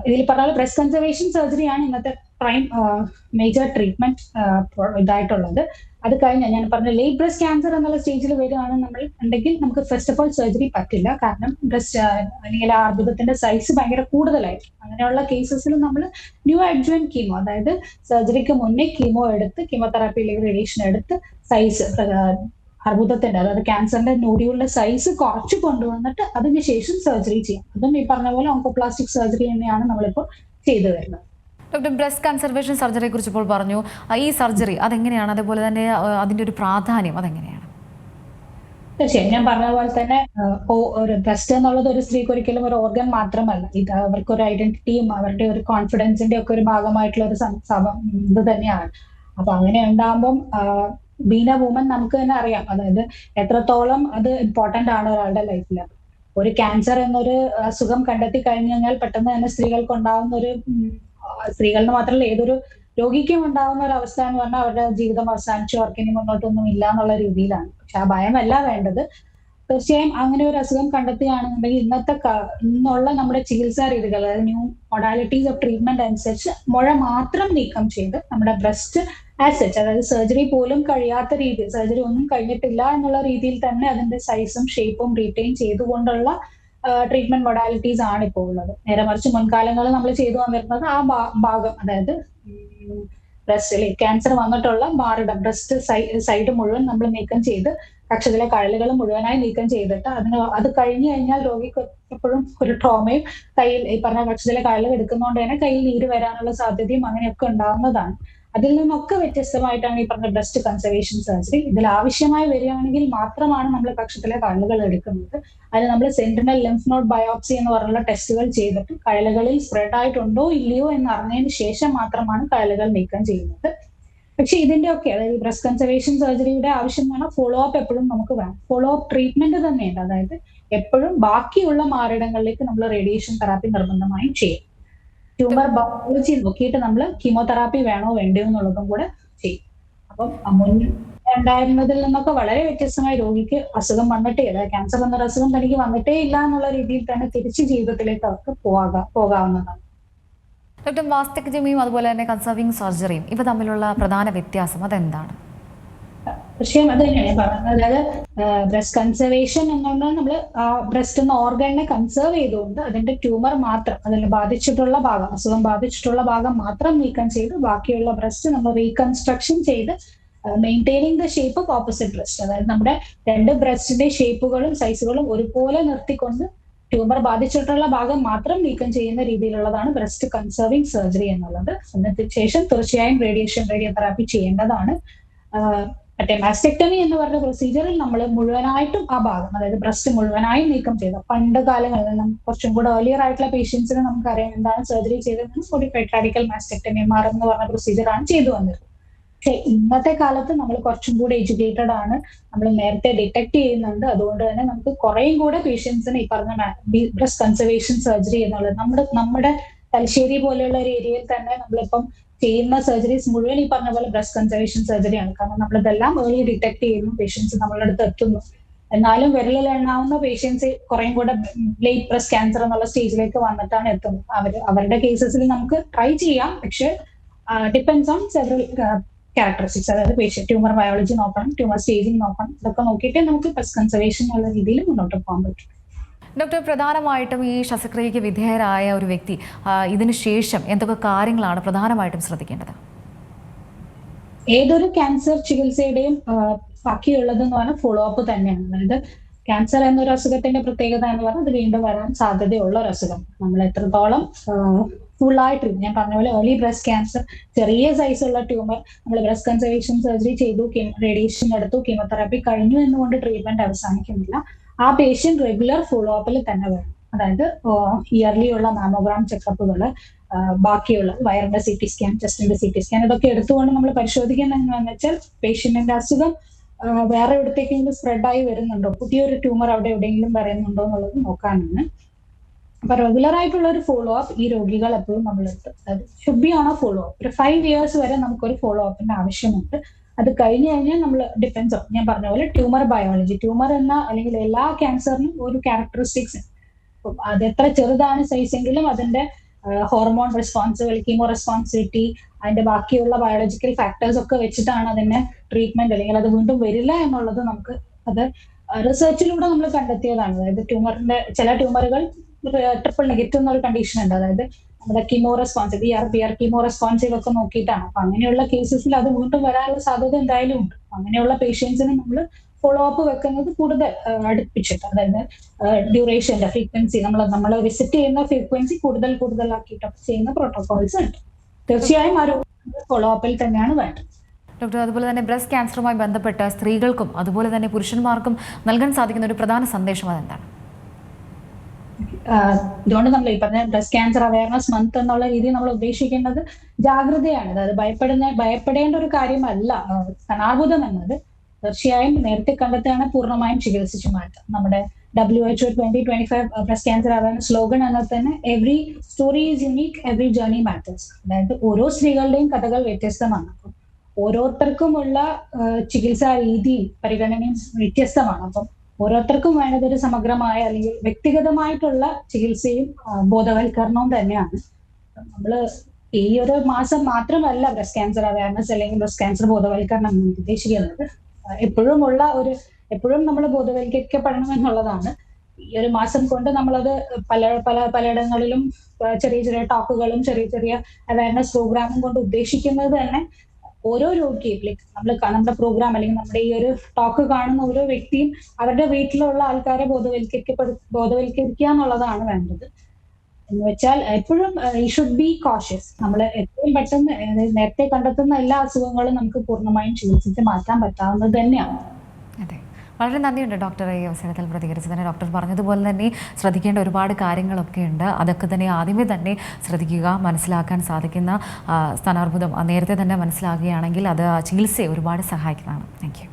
ഇതിൽ പറഞ്ഞ ബ്രസ്റ്റ് കൺസർവേഷൻ സർജറിയാണ് ഇന്നത്തെ പ്രൈം മേജർ ട്രീറ്റ്മെന്റ് ഇതായിട്ടുള്ളത്. അത് കഴിഞ്ഞാൽ ഞാൻ പറഞ്ഞ ലേറ്റ് ബ്രസ്റ്റ് ക്യാൻസർ എന്നുള്ള സ്റ്റേജിൽ വരികയാണ് നമ്മൾ ഉണ്ടെങ്കിൽ നമുക്ക് ഫസ്റ്റ് ഓഫ് ഓൾ സർജറി പറ്റില്ല. കാരണം ബ്രസ്റ്റ് അല്ലെങ്കിൽ ആർബുദത്തിന്റെ സൈസ് ഭയങ്കര കൂടുതലായിരിക്കും. അങ്ങനെയുള്ള കേസസിൽ നമ്മൾ ന്യൂ അഡ്വൻ കീമോ അതായത് സർജറിക്ക് മുന്നേ കീമോ എടുത്ത് കീമോതെറാപ്പി അല്ലെങ്കിൽ റേഡിയേഷൻ എടുത്ത് സൈസ് അർബുദത്തിന്റെ അതായത് ക്യാൻസറിന്റെ നോഡിയുള്ള സൈസ് കുറച്ച് കൊണ്ടുവന്നിട്ട് അതിന് ശേഷം സർജറി ചെയ്യാം. അതും ഈ പറഞ്ഞ പോലെ ഓങ്കോപ്ലാസ്റ്റിക് സർജറി തന്നെയാണ് നമ്മളിപ്പോൾ ചെയ്തു വരുന്നത്. ഡോക്ടർ ബ്രസ്റ്റ് കൺസർവേഷൻ സർജറിയെ കുറിച്ച് ഇപ്പോൾ പറഞ്ഞു. ഈ സർജറി അതെങ്ങനെയാണ്? അതേപോലെ തന്നെ അതിന്റെ ഒരു പ്രാധാന്യം അതെങ്ങനെയാണ്? തീർച്ചയായും. ഞാൻ പറഞ്ഞ പോലെ തന്നെ ഒരു ബ്രസ്റ്റ് എന്നുള്ളത് ഒരു സ്ത്രീക്ക് ഒരിക്കലും ഒരു ഓർഗൻ മാത്രമല്ല. ഇത് അവർക്ക് ഒരു ഐഡന്റിറ്റിയും അവരുടെ ഒരു കോൺഫിഡൻസിന്റെ ഒക്കെ ഒരു ഭാഗമായിട്ടുള്ള ഒരു ഇത് തന്നെയാണ്. അപ്പൊ അങ്ങനെ ഉണ്ടാകുമ്പം ബീന വുമൻ നമുക്ക് തന്നെ അറിയാം. അതായത് എത്രത്തോളം അത് ഇമ്പോർട്ടന്റ് ആണ് ഒരാളുടെ ലൈഫിൽ ഒരു ക്യാൻസർ എന്നൊരു അസുഖം കണ്ടെത്തി കഴിഞ്ഞു കഴിഞ്ഞാൽ പെട്ടെന്ന് തന്നെ സ്ത്രീകൾക്ക് ഉണ്ടാകുന്ന ഒരു സ്ത്രീകളിന് മാത്രമല്ല ഏതൊരു രോഗിക്കും ഉണ്ടാകുന്ന ഒരു അവസ്ഥ എന്ന് പറഞ്ഞാൽ അവരുടെ ജീവിതം അവസാനിച്ചു അവർക്കിനി മുന്നോട്ടൊന്നും ഇല്ല എന്നുള്ള രീതിയിലാണ്. പക്ഷെ ആ ഭയമല്ല വേണ്ടത്. തീർച്ചയായും അങ്ങനെ ഒരു അസുഖം കണ്ടെത്തുകയാണെന്നുണ്ടെങ്കിൽ ഇന്നത്തെ ഇന്നുള്ള നമ്മുടെ ചികിത്സാ രീതികൾ അതായത് ന്യൂ മൊഡാലിറ്റീസ് ഓഫ് ട്രീറ്റ്മെന്റ് അനുസരിച്ച് മുഴ മാത്രം നീക്കം ചെയ്ത് നമ്മുടെ ബ്രസ്റ്റ് ആസെറ്റ് അതായത് സർജറി പോലും കഴിയാത്ത രീതിയിൽ സർജറി ഒന്നും കഴിഞ്ഞിട്ടില്ല എന്നുള്ള രീതിയിൽ തന്നെ അതിന്റെ സൈസും ഷേപ്പും റീറ്റെയിൻ ചെയ്തുകൊണ്ടുള്ള ട്രീറ്റ്മെന്റ് മൊഡാലിറ്റീസ് ആണ് ഇപ്പോൾ ഉള്ളത്. നേരെ മറിച്ച് മുൻകാലങ്ങളിൽ നമ്മൾ ചെയ്തു വന്നിരുന്നത് ആ ഭാഗം അതായത് ബ്രസ്റ്റിൽ ക്യാൻസർ വന്നിട്ടുള്ള മാറിടം ബ്രസ്റ്റ് സൈഡ് മുഴുവൻ നമ്മൾ നീക്കം ചെയ്ത് കക്ഷത്തിലെ കഴലുകൾ മുഴുവനായി നീക്കം ചെയ്തിട്ട് അതിന് അത് കഴിഞ്ഞു കഴിഞ്ഞാൽ രോഗിക്ക് എപ്പോഴും ഒരു ട്രോമയും കയ്യിൽ ഈ പറഞ്ഞ കക്ഷത്തിലെ കഴലുകൾ എടുക്കുന്നതുകൊണ്ട് തന്നെ കയ്യിൽ നീര് വരാനുള്ള സാധ്യതയും അങ്ങനെയൊക്കെ ഉണ്ടാവുന്നതാണ്. അതിൽ നിന്നൊക്കെ വ്യത്യസ്തമായിട്ടാണ് ഈ പറഞ്ഞ ബ്രസ്റ്റ് കൺസർവേഷൻ സർജറി ഇതിൽ ആവശ്യമായി വരികയാണെങ്കിൽ മാത്രമാണ് നമ്മൾ കക്ഷത്തിലെ കഴലുകൾ എടുക്കുന്നത്. അതിന് നമ്മൾ സെന്റിനൽ ലിംഫ് നോഡ് ബയോപ്സി എന്ന് പറഞ്ഞുള്ള ടെസ്റ്റുകൾ ചെയ്തിട്ട് കഴലുകളിൽ സ്പ്രെഡ് ആയിട്ടുണ്ടോ ഇല്ലയോ എന്ന് അറിഞ്ഞതിന് ശേഷം മാത്രമാണ് കഴലുകൾ നീക്കം ചെയ്യുന്നത്. പക്ഷെ ഇതിന്റെ ഒക്കെ അതായത് ബ്രസ്റ്റ് കൺസർവേഷൻ സർജറിയുടെ ആവശ്യം വേണം ഫോളോ അപ്പ് എപ്പോഴും നമുക്ക് വേണം. ഫോളോ അപ്പ് ട്രീറ്റ്മെന്റ് തന്നെയുണ്ട്. അതായത് എപ്പോഴും ബാക്കിയുള്ള മാറിടങ്ങളിലേക്ക് നമ്മൾ റേഡിയേഷൻ തെറാപ്പി നിർബന്ധമായും ചെയ്യും ട്യൂമർ ബയോളജി നോക്കിയിട്ട് നമ്മൾ കീമോതെറാപ്പി വേണോ വേണ്ടയോ എന്നുള്ളതും കൂടെ ചെയ്യും. അപ്പം മുൻ ഉണ്ടായിരുന്നതിൽ നിന്നൊക്കെ വളരെ വ്യത്യസ്തമായി രോഗിക്ക് അസുഖം വന്നിട്ടേ അതായത് ക്യാൻസർ എന്ന അസുഖം തനിക്ക് വന്നിട്ടേ ഇല്ല എന്നുള്ള രീതിയിൽ തന്നെ തിരിച്ച് ജീവിതത്തിലേക്ക് അവർക്ക് പോകാം പോകാവുന്നതാണ്. ഡോക്ടർ മാസ്റ്റക്ടമിയും അതുപോലെ തന്നെ കൺസർവിങ് സർജറിയും ഇവ തമ്മിലുള്ള പ്രധാന വ്യത്യാസം അതെന്താണ്? തീർച്ചയായും അത് തന്നെയാണ് ഞാൻ പറഞ്ഞത്. അതായത് ബ്രസ്റ്റ് കൺസർവേഷൻ എന്നുള്ളത് നമ്മൾ ആ ബ്രസ്റ്റ് എന്ന ഓർഗനെ കൺസേർവ് ചെയ്തുകൊണ്ട് അതിന്റെ ട്യൂമർ മാത്രം അതിൽ ബാധിച്ചിട്ടുള്ള ഭാഗം അസുഖം ബാധിച്ചിട്ടുള്ള ഭാഗം മാത്രം നീക്കം ചെയ്ത് ബാക്കിയുള്ള ബ്രസ്റ്റ് നമ്മൾ റീകൺസ്ട്രക്ഷൻ ചെയ്ത് maintaining the shape of opposite breast അതായത് നമ്മുടെ രണ്ട് ബ്രസ്റ്റിന്റെ ഷേപ്പുകളും സൈസുകളും ഒരുപോലെ നിർത്തിക്കൊണ്ട് ട്യൂമർ ബാധിച്ചിട്ടുള്ള ഭാഗം മാത്രം നീക്കം ചെയ്യുന്ന രീതിയിലുള്ളതാണ് ബ്രസ്റ്റ് കൺസർവിങ് സർജറി എന്നുള്ളത്. അതിനു ശേഷം തീർച്ചയായും റേഡിയേഷൻ റേഡിയോതെറാപ്പി ചെയ്യേണ്ടതാണ്. മറ്റേ മാസ്റ്റെക്ടമി എന്ന് പറഞ്ഞ പ്രൊസീജിയറിൽ നമ്മൾ മുഴുവനായിട്ടും ആ ഭാഗം അതായത് ബ്രസ്റ്റ് മുഴുവനായും നീക്കം ചെയ്ത പണ്ട് കാലങ്ങളിൽ നമുക്ക് കുറച്ചും കൂടെ ഏർലിയർ ആയിട്ടുള്ള പേഷ്യൻസിന് നമുക്കറിയാം എന്താണ് സർജറി ചെയ്തതെന്ന് കൂടി റാഡിക്കൽ മാസ്റ്റെക്ടമി മാർ എന്ന് പറഞ്ഞ പ്രൊസീജിയർ ആണ് ചെയ്തു വന്നത്. പക്ഷെ ഇന്നത്തെ കാലത്ത് നമ്മൾ കുറച്ചും കൂടെ എഡ്യൂക്കേറ്റഡ് ആണ് നമ്മൾ നേരത്തെ ഡിറ്റക്ട് ചെയ്യുന്നുണ്ട് അതുകൊണ്ട് തന്നെ നമുക്ക് കുറേയും കൂടെ പേഷ്യൻസിന് ഈ പറഞ്ഞ ബ്രസ്റ്റ് കൺസർവേഷൻ സർജറി എന്നുള്ളത് നമ്മുടെ നമ്മുടെ തലശ്ശേരി പോലെയുള്ള ഒരു ഏരിയയിൽ തന്നെ നമ്മളിപ്പം ചെയ്യുന്ന സർജറീസ് മുഴുവൻ ഈ പറഞ്ഞ പോലെ ബ്രസ്റ്റ് കൺസർവേഷൻ സർജറിയാണ് കാരണം നമ്മളിതെല്ലാം ഏർലി ഡിറ്റക്ട് ചെയ്യുന്നു പേഷ്യൻസ് നമ്മളുടെ അടുത്ത് എത്തുന്നു. എന്നാലും വിരലിൽ എണ്ണാവുന്ന പേഷ്യൻസ് കുറേയും കൂടെ ലേറ്റ് ബ്രസ്റ്റ് ക്യാൻസർ എന്നുള്ള സ്റ്റേജിലേക്ക് വന്നിട്ടാണ് എത്തുന്നത്. അവർ അവരുടെ കേസസിൽ നമുക്ക് ട്രൈ ചെയ്യാം. പക്ഷെ ഡിപ്പെൻസ് ഓൺ സെവറൽ ക്യാരക്ടറിസ്റ്റിക്സ് അതായത് പേഷ്യൻ ട്യൂമർ ബയോളജി നോക്കണം ട്യൂമർ സ്റ്റേജിങ് നോക്കണം. ഇതൊക്കെ നോക്കിയിട്ട് നമുക്ക് ബ്രസ്റ്റ് കൺസർവേഷൻ എന്നുള്ള രീതിയിൽ മുന്നോട്ട് പോകാൻ പറ്റും. ഡോക്ടർ പ്രധാനമായിട്ടും ഈ ശസ്ത്രക്രിയയ്ക്ക് വിധേയരായ ഒരു വ്യക്തി ഇതിന് ശേഷം എന്തൊക്കെ കാര്യങ്ങളാണ് പ്രധാനമായിട്ടും ശ്രദ്ധിക്കേണ്ടത്? ഏതൊരു ക്യാൻസർ ചികിത്സയുടെയും ആ, ബാക്കിയുള്ളത് എന്ന് പറഞ്ഞാൽ ഫോളോ അപ്പ് തന്നെയാണ്. അതായത് ക്യാൻസർ എന്നൊരു അസുഖത്തിന്റെ പ്രത്യേകത എന്ന് പറഞ്ഞാൽ അത് വീണ്ടും വരാൻ സാധ്യതയുള്ള ഒരു അസുഖം. നമ്മൾ എത്രത്തോളം ഫുൾ ആയിട്ട് ഞാൻ പറഞ്ഞ പോലെ ഏർലി ബ്രസ്റ്റ് ക്യാൻസർ ചെറിയ സൈസുള്ള ട്യൂമർ നമ്മൾ ബ്രസ്റ്റ് കൺസർവേഷൻ സർജറി ചെയ്തു റേഡിയേഷൻ എടുത്തു കീമോതെറാപ്പി കഴിഞ്ഞു എന്നുകൊണ്ട് ട്രീറ്റ്മെന്റ് അവസാനിക്കുന്നില്ല. ആ പേഷ്യന്റ് റെഗുലർ ഫോളോ അപ്പിൽ തന്നെ വേണം അതായത് ഇയർലി ഉള്ള മാമോഗ്രാം ചെക്കപ്പുകൾ ബാക്കിയുള്ള വയറിന്റെ സി ടി സ്കാൻ ചെസ്റ്റിന്റെ സി ടി സ്കാൻ ഇതൊക്കെ എടുത്തുകൊണ്ട് നമ്മൾ പരിശോധിക്കുന്ന വെച്ചാൽ പേഷ്യന്റിന്റെ അസുഖം വേറെ എവിടത്തേക്കെങ്കിലും സ്പ്രെഡ് ആയി വരുന്നുണ്ടോ? പുതിയൊരു ട്യൂമർ അവിടെ എവിടെയെങ്കിലും വരുന്നുണ്ടോ എന്നുള്ളത് നോക്കാനാണ്. അപ്പൊ റെഗുലർ ആയിട്ടുള്ള ഒരു ഫോളോ അപ്പ് ഈ രോഗികൾ എപ്പോഴും നമ്മളെടുത്ത്. ഷുഡ് ബി ഫോളോ അപ്പ് ഒരു ഫൈവ് ഇയേഴ്സ് വരെ നമുക്കൊരു ഫോളോ അപ്പിന്റെ ആവശ്യമുണ്ട്. അത് കഴിഞ്ഞു കഴിഞ്ഞാൽ നമ്മൾ ഡിപ്പെൻസ് ഞാൻ പറഞ്ഞ പോലെ ട്യൂമർ ബയോളജി ട്യൂമർ എന്ന അല്ലെങ്കിൽ എല്ലാ ക്യാൻസറിനും ഒരു ക്യാരക്ടറിസ്റ്റിക്സ് അത് എത്ര ചെറുതാണ് സൈസ് എങ്കിലും അതിന്റെ ഹോർമോൺ റെസ്പോൺസിബിൾ കീമോ റെസ്പോൺസിബിലിറ്റി അതിന്റെ ബാക്കിയുള്ള ബയോളജിക്കൽ ഫാക്ടേഴ്സ് ഒക്കെ വെച്ചിട്ടാണ് അതിന്റെ ട്രീറ്റ്മെന്റ് അല്ലെങ്കിൽ അത് വീണ്ടും വരില്ല എന്നുള്ളത് നമുക്ക് അത് റിസർച്ചിലൂടെ നമ്മൾ കണ്ടെത്തിയതാണ്. അതായത് ട്യൂമറിന്റെ ചില ട്യൂമറുകൾ ട്രിപ്പിൾ നെഗറ്റീവ് എന്നൊരു കണ്ടീഷൻ ഉണ്ട്. അതായത് നമ്മുടെ chemo responsive B R B R chemo responsive ഒക്കെ നോക്കിയിട്ടാണ്. അപ്പൊ അങ്ങനെയുള്ള കേസസിൽ അത് വീണ്ടും വരാനുള്ള സാധ്യത എന്തായാലും ഉണ്ട്. അങ്ങനെയുള്ള പേഷ്യൻസിന് നമ്മൾ ഫോളോ അപ്പ് വെക്കുന്നത് കൂടുതൽ അടുപ്പിച്ചിട്ട് അതായത് ഡ്യൂറേഷന്റെ ഫ്രീക്വൻസി നമ്മൾ നമ്മൾ വിസിറ്റ് ചെയ്യുന്ന ഫ്രീക്വൻസി കൂടുതൽ കൂടുതലാക്കിയിട്ടൊക്കെ ചെയ്യുന്ന പ്രോട്ടോകോൾസ് ഉണ്ട്. തീർച്ചയായും ആ ഒരു ഫോളോ അപ്പിൽ തന്നെയാണ് വേണ്ടത്. ഡോക്ടർ അതുപോലെ തന്നെ ബ്രസ്റ്റ് ക്യാൻസറുമായി ബന്ധപ്പെട്ട സ്ത്രീകൾക്കും അതുപോലെ തന്നെ പുരുഷന്മാർക്കും നൽകാൻ സാധിക്കുന്ന ഒരു പ്രധാന സന്ദേശം അതെന്താണ്? ഇതുകൊണ്ട് നമ്മൾ ഈ പറഞ്ഞ ബ്രസ്റ്റ് ക്യാൻസർ അവയർനെസ് മന്ത് എന്നുള്ള രീതിയിൽ നമ്മൾ ഉദ്ദേശിക്കുന്നത് ജാഗ്രതയാണ്. അതായത് ഭയപ്പെടുന്ന ഭയപ്പെടേണ്ട ഒരു കാര്യമല്ല. ആഹ് എന്നത് തീർച്ചയായും നേരത്തെ കണ്ടെത്തുകയാണ് പൂർണമായും ചികിത്സിച്ചു മാറ്റാം നമ്മുടെ W H twenty twenty five breast cancer awareness slogan എന്നാൽ തന്നെ every story is unique every journey matters അതായത് ഓരോ സ്ത്രീകളുടെയും കഥകൾ വ്യത്യസ്തമാണ്. അപ്പം ഓരോരുത്തർക്കുമുള്ള ചികിത്സാ രീതി പരിഗണനയും വ്യത്യസ്തമാണ്. അപ്പം ഓരോരുത്തർക്കും വേണ്ടത് ഒരു സമഗ്രമായ അല്ലെങ്കിൽ വ്യക്തിഗതമായിട്ടുള്ള ചികിത്സയും ബോധവൽക്കരണവും തന്നെയാണ്. നമ്മൾ ഈ ഒരു മാസം മാത്രമല്ല ബ്രസ്റ്റ് ക്യാൻസർ അവയർനെസ് അല്ലെങ്കിൽ ബ്രസ്റ്റ് ക്യാൻസർ ബോധവൽക്കരണം ഉദ്ദേശിക്കുന്നത്. എപ്പോഴും ഉള്ള ഒരു എപ്പോഴും നമ്മൾ ബോധവൽക്കരിക്കപ്പെടണം എന്നുള്ളതാണ് ഈ ഒരു മാസം കൊണ്ട് നമ്മളത് പല പല പലയിടങ്ങളിലും ചെറിയ ചെറിയ ടോക്കുകളും ചെറിയ ചെറിയ അവയർനെസ് പ്രോഗ്രാമും കൊണ്ട് ഉദ്ദേശിക്കുന്നത് തന്നെ ഓരോ രോഗിയും ലൈക്ക് നമ്മൾ നമ്മുടെ പ്രോഗ്രാം അല്ലെങ്കിൽ നമ്മുടെ ഈ ഒരു ടോക്ക് കാണുന്ന ഓരോ വ്യക്തിയും അവരുടെ വീട്ടിലുള്ള ആൾക്കാരെ ബോധവൽക്കരിക്കപ്പെടു ബോധവൽക്കരിക്കുക എന്നുള്ളതാണ് വേണ്ടത്. എന്ന് വെച്ചാൽ എപ്പോഴും ഈ ഷുഡ് ബി കോഷ്യസ് നമ്മൾ എത്രയും പെട്ടെന്ന് നേരത്തെ കണ്ടെത്തുന്ന എല്ലാ അസുഖങ്ങളും നമുക്ക് പൂർണമായും ചികിത്സിച്ച് മാറ്റാൻ പറ്റാവുന്നത് തന്നെയാണ്. അതെ. വളരെ നന്ദിയുണ്ട് ഡോക്ടർ ഈ അവസരത്തിൽ പ്രതികരിച്ചതിന്. ഡോക്ടർ പറഞ്ഞതുപോലെ തന്നെ ശ്രദ്ധിക്കേണ്ട ഒരുപാട് കാര്യങ്ങളൊക്കെ ഉണ്ട്. അതൊക്കെ തന്നെ ആദ്യമേ തന്നെ ശ്രദ്ധിക്കുക മനസ്സിലാക്കാൻ സാധിക്കുന്ന സ്ഥാനാർബുദം നേരത്തെ തന്നെ മനസ്സിലാക്കുകയാണെങ്കിൽ അത് ചികിത്സയെ ഒരുപാട് സഹായിക്കുന്നതാണ്. താങ്ക്